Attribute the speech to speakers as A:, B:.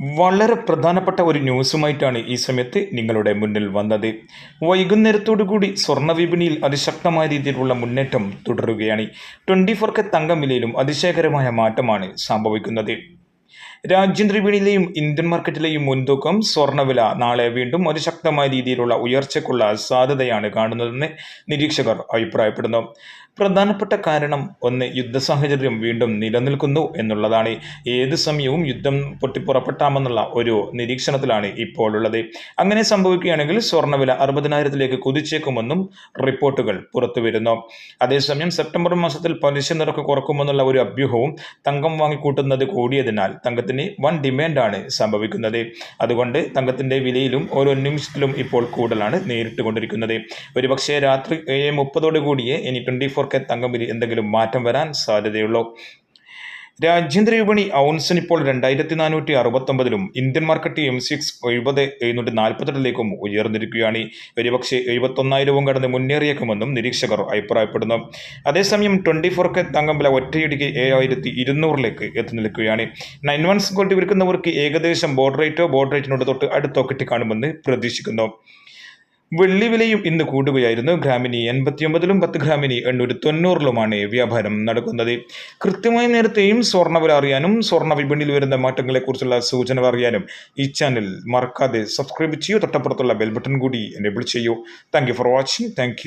A: വളരെ പ്രധാനപ്പെട്ട ഒരു ന്യൂസുമായിട്ടാണ് ഈ സമയത്ത് നിങ്ങളുടെ മുന്നിൽ വന്നത്. വൈകുന്നേരത്തോടു കൂടി സ്വർണ വിപണിയിൽ അതിശക്തമായ രീതിയിലുള്ള മുന്നേറ്റം തുടരുകയാണ്. ട്വന്റി കെ തങ്കം വിലയിലും അതിശയകരമായ മാറ്റമാണ് സംഭവിക്കുന്നത്. രാജ്യാന്തര വിപണിയിലെയും ഇന്ത്യൻ മാർക്കറ്റിലെയും മുൻതൂക്കം സ്വർണവില നാളെ വീണ്ടും അതിശക്തമായ രീതിയിലുള്ള ഉയർച്ചയ്ക്കുള്ള സാധ്യതയാണ് കാണുന്നതെന്ന് നിരീക്ഷകർ അഭിപ്രായപ്പെടുന്നു. പ്രധാനപ്പെട്ട കാരണം ഒന്ന് യുദ്ധ സാഹചര്യം വീണ്ടും നിലനിൽക്കുന്നു എന്നുള്ളതാണ്. ഏത് സമയവും യുദ്ധം പൊട്ടിപ്പുറപ്പെട്ടാമെന്നുള്ള ഒരു നിരീക്ഷണത്തിലാണ് ഇപ്പോൾ ഉള്ളത്. അങ്ങനെ സംഭവിക്കുകയാണെങ്കിൽ സ്വർണവില അറുപതിനായിരത്തിലേക്ക് കുതിച്ചേക്കുമെന്നും റിപ്പോർട്ടുകൾ പുറത്തു വരുന്നു അതേസമയം സെപ്റ്റംബർ മാസത്തിൽ പലിശ നിരക്ക് കുറക്കുമെന്നുള്ള ഒരു അഭ്യൂഹവും തങ്കം വാങ്ങിക്കൂട്ടുന്നത് കൂടിയതിനാൽ തങ്കത്തിന് വൻ ഡിമാൻഡാണ് സംഭവിക്കുന്നത്. അതുകൊണ്ട് തങ്കത്തിന്റെ വിലയിലും ഓരോ നിമിഷത്തിലും ഇപ്പോൾ കൂടുതലാണ് നേരിട്ടുകൊണ്ടിരിക്കുന്നത്. ഒരുപക്ഷേ രാത്രി ഏഴ് മുപ്പതോടു കൂടിയേ ഇനി ട്വന്റി ഫോർ കെ തങ്കം വില എന്തെങ്കിലും മാറ്റം വരാൻ സാധ്യതയുള്ളൂ? രാജ്യാന്തര വിപണി ഔൺസിന് ഇപ്പോൾ രണ്ടായിരത്തി നാനൂറ്റി അറുപത്തൊമ്പതിലും ഇന്ത്യൻ മാർക്കറ്റ് എം സിക്സ് എഴുപത് എഴുന്നൂറ്റി നാൽപ്പത്തെട്ടിലേക്കും ഉയർന്നിരിക്കുകയാണ്. ഒരുപക്ഷെ എഴുപത്തൊന്നായിരവും കടന്ന് മുന്നേറിയേക്കുമെന്നും നിരീക്ഷകർ അഭിപ്രായപ്പെടുന്നു. അതേസമയം ട്വന്റി ഫോർ കെ തങ്കം വില ഒറ്റയടിക്ക് ഏഴായിരത്തി ഇരുന്നൂറിലേക്ക് എത്തി നിൽക്കുകയാണ്. നയൻ വൺസ് ഗോൾഡ് വിൽക്കുന്നവർക്ക് ഏകദേശം ബോർഡ് റേറ്റോ ബോർഡ് റേറ്റിനോട് തൊട്ട് അടുത്തോ കിട്ടിക്കാണുമെന്ന് പ്രതീക്ഷിക്കുന്നു. വെള്ളി വിലയും ഇന്ന് കൂടുകയായിരുന്നു. ഗ്രാമിന് എൺപത്തിയൊമ്പതിലും പത്ത് ഗ്രാമിന് എണ്ണൂറ്റി തൊണ്ണൂറിലുമാണ് വ്യാപാരം നടക്കുന്നത്. കൃത്യമായ നേരത്തെയും സ്വർണവില അറിയാനും സ്വർണ വിപണിയിൽ വരുന്ന മാറ്റങ്ങളെക്കുറിച്ചുള്ള സൂചനകൾ അറിയാനും ഈ ചാനൽ മറക്കാതെ സബ്സ്ക്രൈബ് ചെയ്യൂ. തൊട്ടപ്പുറത്തുള്ള ബെൽ ബട്ടൺ കൂടി എനേബിൾ ചെയ്യൂ. Thank for watching. താങ്ക്